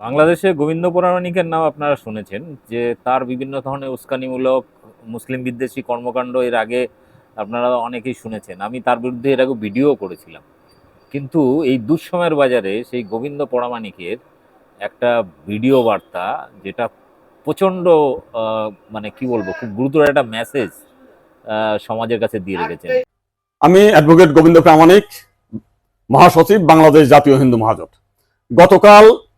বাংলাদেশে গোবিন্দ পৌরাণিকের নাম আপনারা শুনেছেন, যে তার বিভিন্ন ধরনের উস্কানিমূলক মুসলিম বিদ্বেষী কর্মকাণ্ড এর আগে আপনারা অনেকেই শুনেছেন। আমি তার বিরুদ্ধে এর আগে ভিডিও করেছিলাম। কিন্তু এই দুঃসময়ের বাজারে সেই গোবিন্দ পরামানিকের একটা ভিডিও বার্তা, যেটা প্রচণ্ড মানে কি বলব, খুব গুরুতর একটা মেসেজ সমাজের কাছে দিয়ে রেখেছেন আমি অ্যাডভোকেট গোবিন্দ প্রামাণিক, মহাসচিব, বাংলাদেশ জাতীয় হিন্দু মহাজোট। গতকাল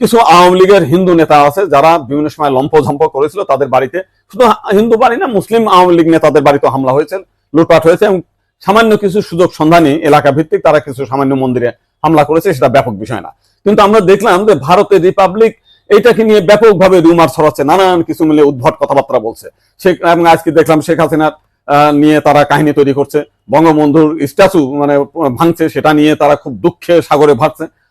কিছু আওয়ামী লীগের হিন্দু নেতা আছে যারা বিভিন্ন সময় লম্পঝম্প করেছিল তাদের বাড়িতে। শুধু হিন্দু বাড়ি না, মুসলিম আওয়ামী লীগ নেতাদের বাড়িতে হামলা হয়েছে, লুটপাট হয়েছে এবং সামান্য কিছু সুযোগ সন্ধানী এলাকা ভিত্তিক তারা কিছু সামান্য মন্দিরে হামলা করেছে, সেটা ব্যাপক বিষয় না। কিন্তু আমরা দেখলাম যে ভারতের রিপাবলিক এইটাকে নিয়ে ব্যাপকভাবে রুমার ছড়াচ্ছে, নানান কিছু মিলে উদ্ভট কথাবার্তা বলছে। সে এবং আজকে দেখলাম শেখ হাসিনার নিয়ে তারা কাহিনী তৈরি করছে। বঙ্গবন্ধুর স্ট্যাচু মানে ভাঙছে, সেটা নিয়ে তারা খুব দুঃখে সাগরে ভাসছে।